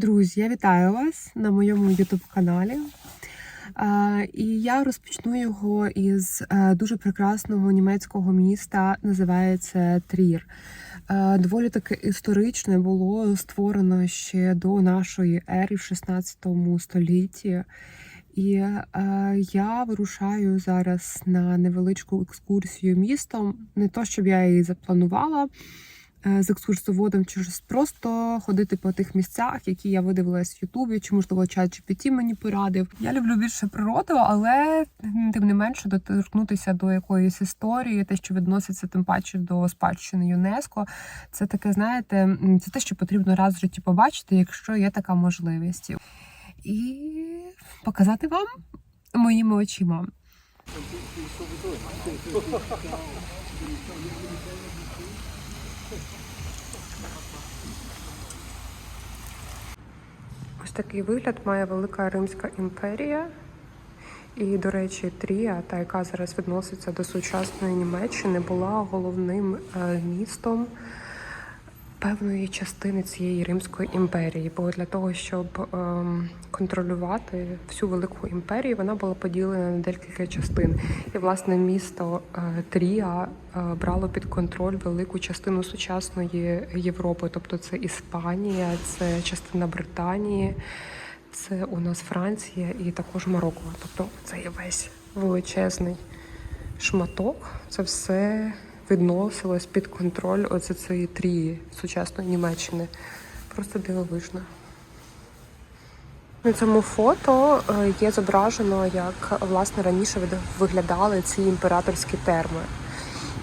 Друзі, я вітаю вас на моєму youtube каналі. І я розпочну його із е, дуже прекрасного німецького міста, називається Трір. Е, Доволі таки історичне було створено ще до нашої ери в 16 столітті. І е, я вирушаю зараз на невеличку екскурсію містом. Не то, щоб я її запланувала з екскурсоводом, чи щось просто ходити по тих місцях, які я видивилась в Ютубі, чи можливо чат GPT мені порадив. Я люблю більше природу, але тим не менше доторкнутися до якоїсь історії, те, що відноситься тим паче до спадщини ЮНЕСКО. Це таке, знаєте, це те, що потрібно раз в житті побачити, якщо є така можливість. І показати вам моїми очима. Ось такий вигляд має велика Римська імперія. І, до речі, Трія, та яка зараз відноситься до сучасної Німеччини, була головним е, містом певної частини цієї Римської імперії. Бо для того, щоб ем, контролювати всю велику імперію, вона була поділена на декілька частин. І власне місто е, Трія е, брало під контроль велику частину сучасної Європи, тобто це Іспанія, це частина Британії. Це у нас Франція і також Марокко. Тобто це є весь величезний шматок. Це все відносилось під контроль оце цієї трії сучасної Німеччини. Просто дивовижно. На цьому фото е, є зображено, як власне раніше виглядали ці імператорські терми.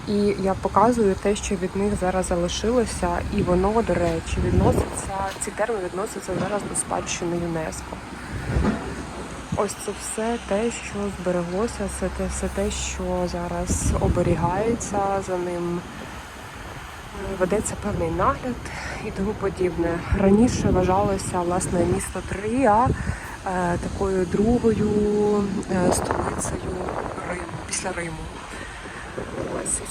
І я показую те, що від них зараз залишилося, і воно, до речі, відноситься, ці терми відносяться зараз до спадщини ЮНЕСКО. Ось це все те, що збереглося, це те, все те, що зараз оберігається за ним. Ведеться певний нагляд і тому подібне. Раніше вважалося власне місто Трія е, такою другою е, столицею Риму після Риму.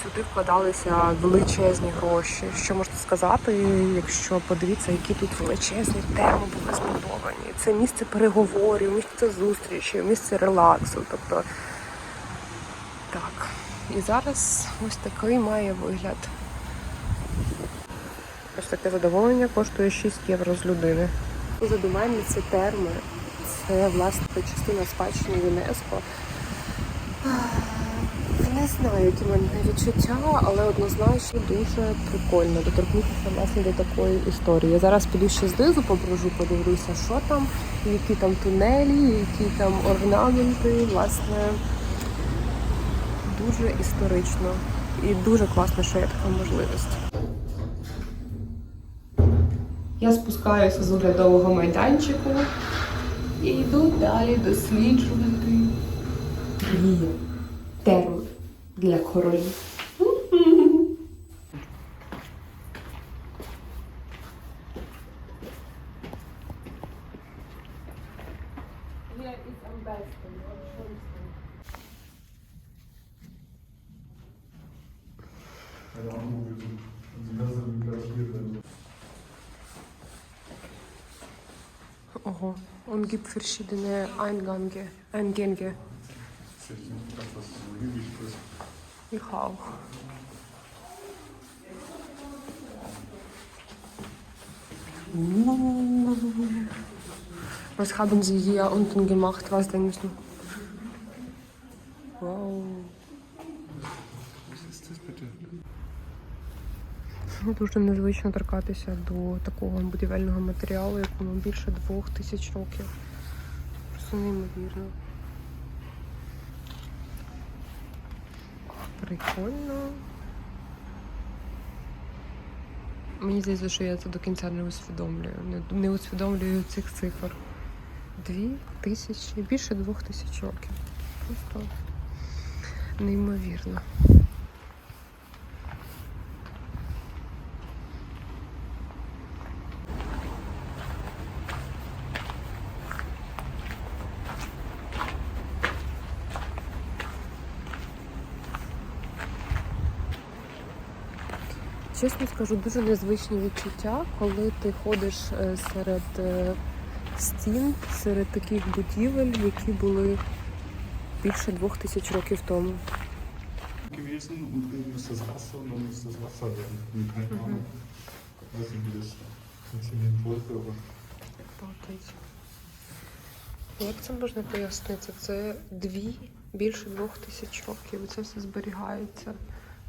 Сюди вкладалися величезні гроші. Що можна сказати, якщо подивіться, які тут величезні терми були збудовані. Це місце переговорів, місце зустрічі, місце релаксу. Тобто так. І зараз ось такий має вигляд. Ось таке задоволення коштує 6 євро з людини. Позаду мене ці терми. Це власне частина спадщини ЮНЕСКо. Не знаю, які мене відчуття, але однозначно дуже прикольно доторкнутися власне до такої історії. Я зараз піду ще знизу поброжу, подивлюся, що там, які там тунелі, які там орнаменти. Власне, дуже історично і дуже класно, що є така можливість. Я спускаюся з оглядового майданчику і йду далі досліджувати Трію. Терми для королів. Keine Ahnung, wie so. Also das ist gleich hier sein. Ого, он gibt verschiedene Eingange, Eingänge. Nicht krass, was haben Sie hier unten gemacht? Was denkst du? Wow. Дуже незвично торкатися до такого будівельного матеріалу, якому більше двох тисяч років. Просто неймовірно. Прикольно. Мені здається, що я це до кінця не усвідомлюю. Не, не усвідомлюю цих цифр. Дві тисячі, більше двох тисяч років. Просто неймовірно. Чесно скажу, дуже незвичні відчуття, коли ти ходиш е, серед е, стін, серед таких будівель, які були більше двох тисяч років тому. wollte, aber Обалдеть. Як це можна пояснити? Це дві, більше двох тисяч років. Це все зберігається.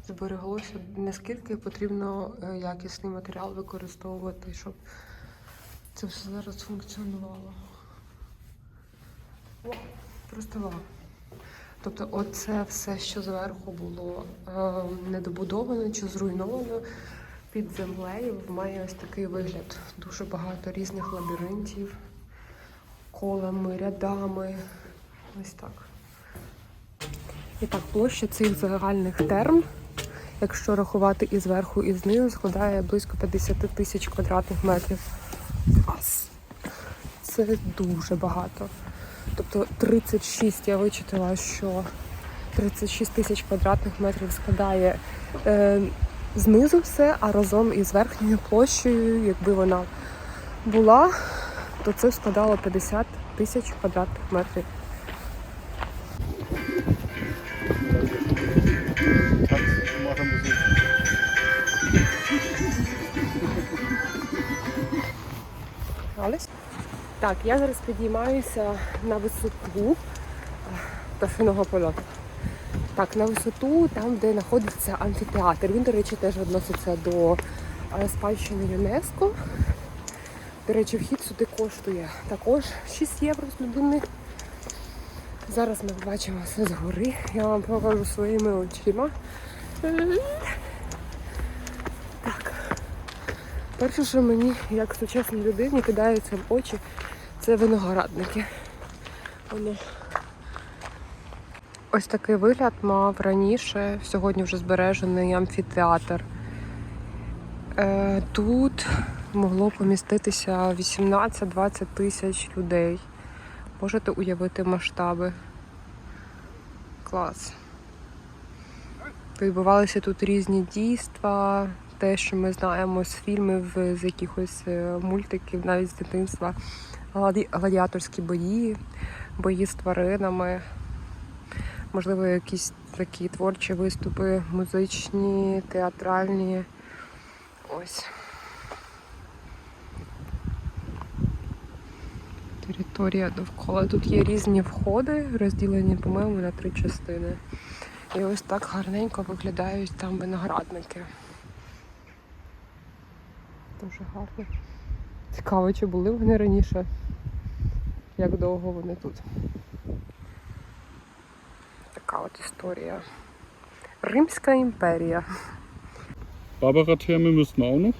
Збереглося. Наскільки потрібно е, якісний матеріал використовувати, щоб це все зараз функціонувало. Вау, Просто вау. Тобто, оце все, що зверху було е, недобудовано чи зруйновано під землею, має ось такий вигляд. Дуже багато різних лабіринтів, колами, рядами. Ось так. І так, площа цих загальних терм, якщо рахувати і зверху, і знизу, складає близько 50 тисяч квадратних метрів. Це дуже багато. Тобто 36, я вичитала, що 36 тисяч квадратних метрів складає е, знизу все, а разом із верхньою площею, якби вона була, то це складало 50 тисяч квадратних метрів. Так, я зараз підіймаюся на висоту е, пташиного польоту. Так, на висоту, там, де знаходиться амфітеатр. Він, до речі, теж відноситься до е, спадщини ЮНЕСКо. До речі, вхід сюди коштує також 6 євро з людини. Зараз ми бачимо все згори. Я вам покажу своїми очима. Так. Перше, що мені, як сучасній людині, кидається в очі, це виноградники. Воно. Ось такий вигляд мав раніше, сьогодні вже збережений амфітеатр. Е, тут могло поміститися 18-20 тисяч людей. Можете уявити масштаби. Клас. Відбувалися тут різні дійства, те, що ми знаємо з фільмів, з якихось е, мультиків, навіть з дитинства. Гладі- Гладіаторські бої, бої з тваринами, можливо, якісь такі творчі виступи, музичні, театральні. Ось. Територія довкола. Тут є різні входи, розділені, по-моєму, на три частини. І ось так гарненько виглядають там виноградники. Дуже гарно. Цікаво, чи були вони раніше? Як довго вони тут? Така от історія. Римська імперія. Barbara-Therme müssten auch noch.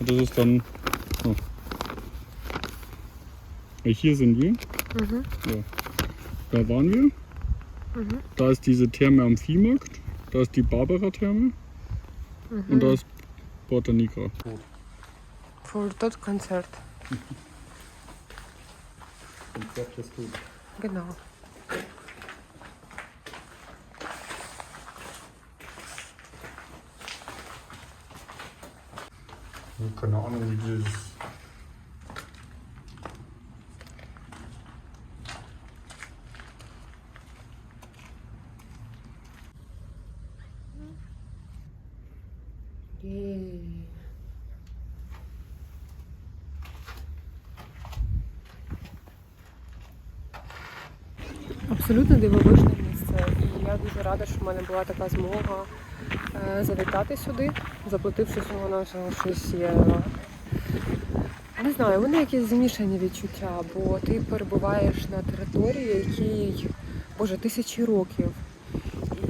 Das ist dann. Oh. Hier sind wir. Угу. Da waren wir. Mhm. Da ist diese Therme am Viehmarkt. Da ist die Barbara-Therme. Und da ist Porta Nigra. For that concert. Genau. Keine Ahnung, wie dieses Абсолютно дивовижне місце. І я дуже рада, що в мене була така змога е, завітати сюди, заплативши всього на всього 6 євро. Не знаю, вони якісь змішані відчуття, бо ти перебуваєш на території, якій, боже, тисячі років.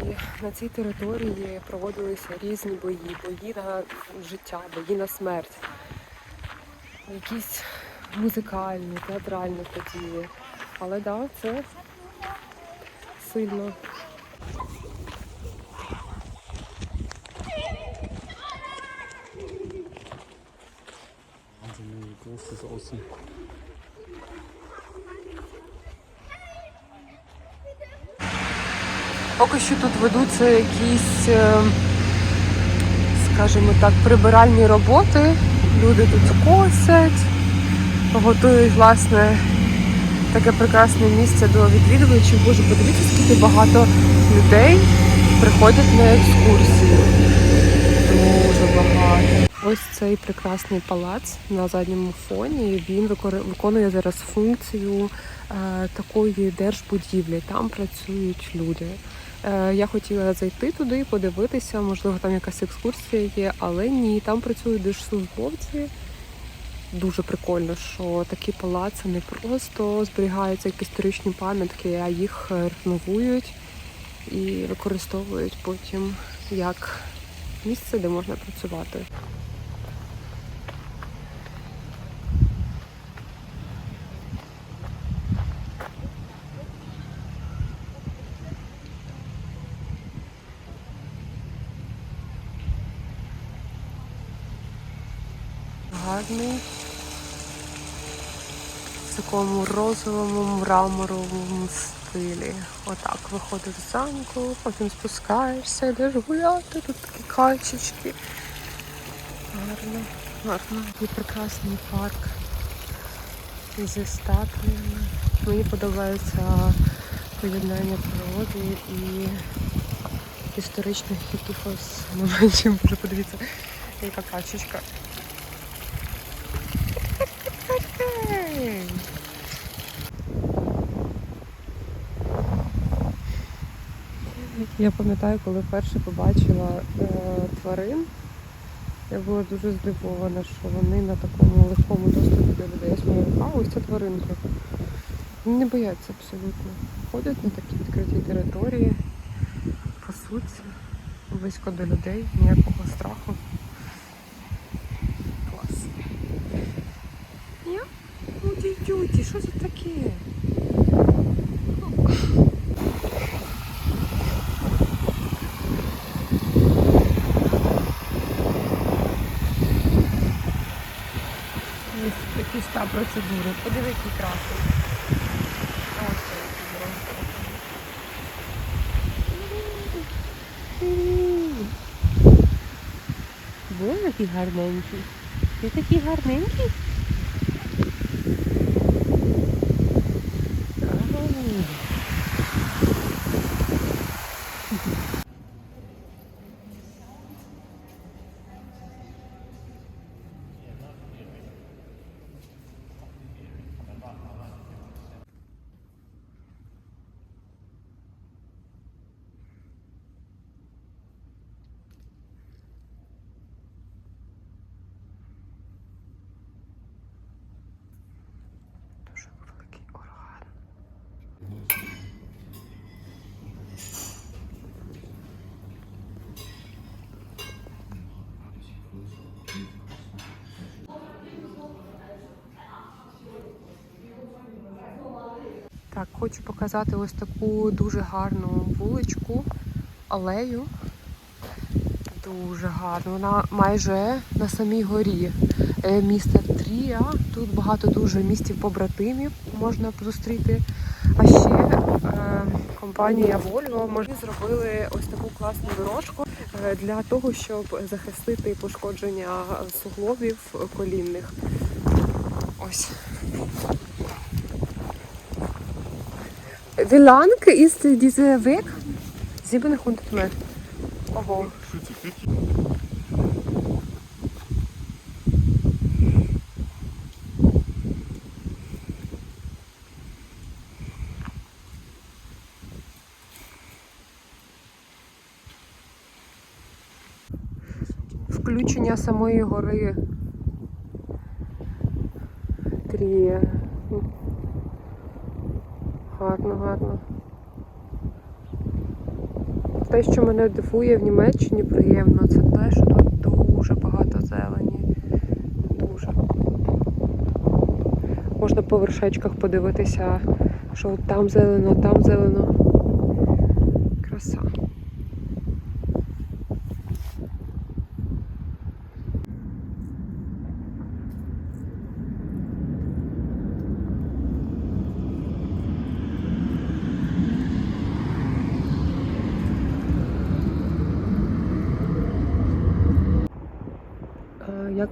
І на цій території проводилися різні бої, бої на життя, бої на смерть, якісь музикальні, театральні події. Але так, да, це сильно. Поки що тут ведуться якісь е, скажімо так, прибиральні роботи. Люди тут косять, готують, власне, таке прекрасне місце до відвідувачів. Боже, подивіться, скільки багато людей приходять на екскурсії. Дуже багато. Ось цей прекрасний палац на задньому фоні. Він виконує зараз функцію е, такої держбудівлі. Там працюють люди. Е, я хотіла зайти туди, подивитися, можливо, там якась екскурсія є, але ні, там працюють держслужбовці. Дуже прикольно, що такі палаци не просто зберігаються як історичні пам'ятки, а їх е, реновують і використовують потім як місце, де можна працювати. Гарний такому розовому мраморовому стилі. Отак виходиш з замку, потім спускаєшся, йдеш гуляти, тут такі качечки. Гарно, гарно. І прекрасний парк зі статуями. Мені подобається поєднання природи і історичних якихось моментів. Подивіться, яка качечка. Я пам'ятаю, коли вперше побачила е, тварин, я була дуже здивована, що вони на такому легкому доступі до людей. Я смію, а ось ця тваринка. Вони не бояться абсолютно. Ходять на такі відкриті території, пасуться близько до людей, ніякого страху. Клас. Я? Ну, дідюті, що це таке? Ось такі ста процедури. Подиви, який красивий. Ось Боже, який гарненький. Ти такий гарненький? Так, хочу показати ось таку дуже гарну вуличку, алею. Дуже гарно. Вона майже на самій горі е, міста Трія. Тут багато дуже містів побратимів можна зустріти. А ще е, компанія Volvo може зробили ось таку класну дорожку е, для того, щоб захистити пошкодження суглобів колінних. Ось. Wie lang ist dieser Weg? 700 Meter. Ого. Включення самої гори Трія. Гарно, гарно. Те, що мене дивує в Німеччині приємно, це те, що тут дуже багато зелені. Дуже. Можна по вершечках подивитися, що там зелено, там зелено.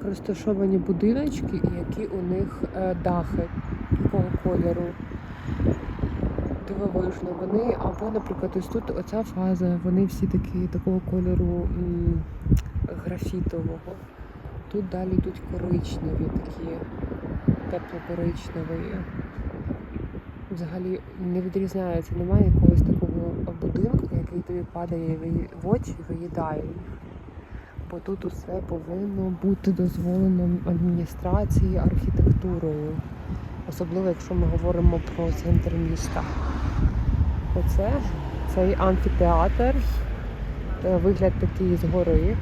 Розташовані будиночки і які у них е, дахи, якого кольору. Дивовижно. Вони або, наприклад, ось тут оця фаза, вони всі такі такого кольору м, графітового. Тут далі йдуть коричневі такі, тепло-коричневі. Взагалі не відрізняється, немає якогось такого будинку, який тобі падає в очі виїдає їх. Бо тут усе повинно бути дозволено адміністрацією, архітектурою. Особливо, якщо ми говоримо про центр міста. Оце цей амфітеатр. Е, Вигляд такий згори.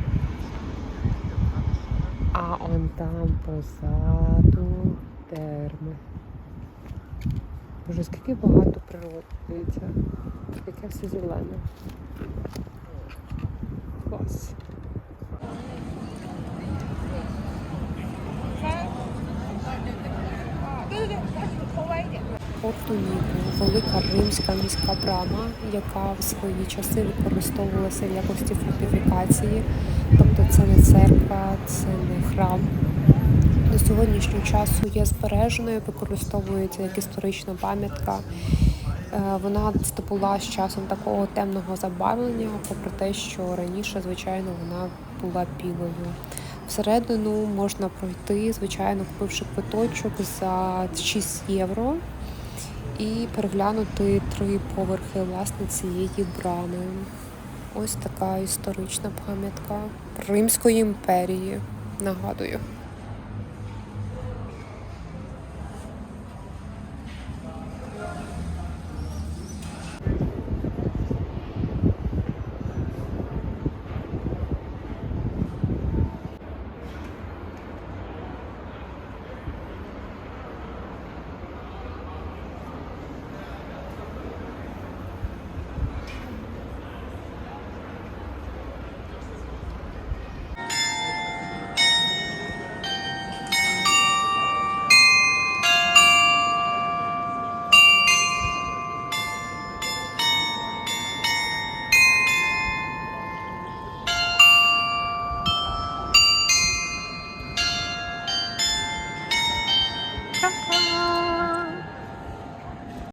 А он там позаду терми. Боже, скільки багато природи, дивіться. Яке все зелене. Клас. Порту Ніку, велика римська міська брама, яка в свої часи використовувалася в якості фортифікації. Тобто це не церква, це не храм. До сьогоднішнього часу є збереженою, використовується як історична пам'ятка. Е, Вона здобула з часом такого темного забарвлення, попри те, що раніше, звичайно, вона була білою. Всередину можна пройти, звичайно, купивши квиточок за 6 євро і переглянути три поверхи власне цієї брами. Ось така історична пам'ятка Римської імперії. Нагадую.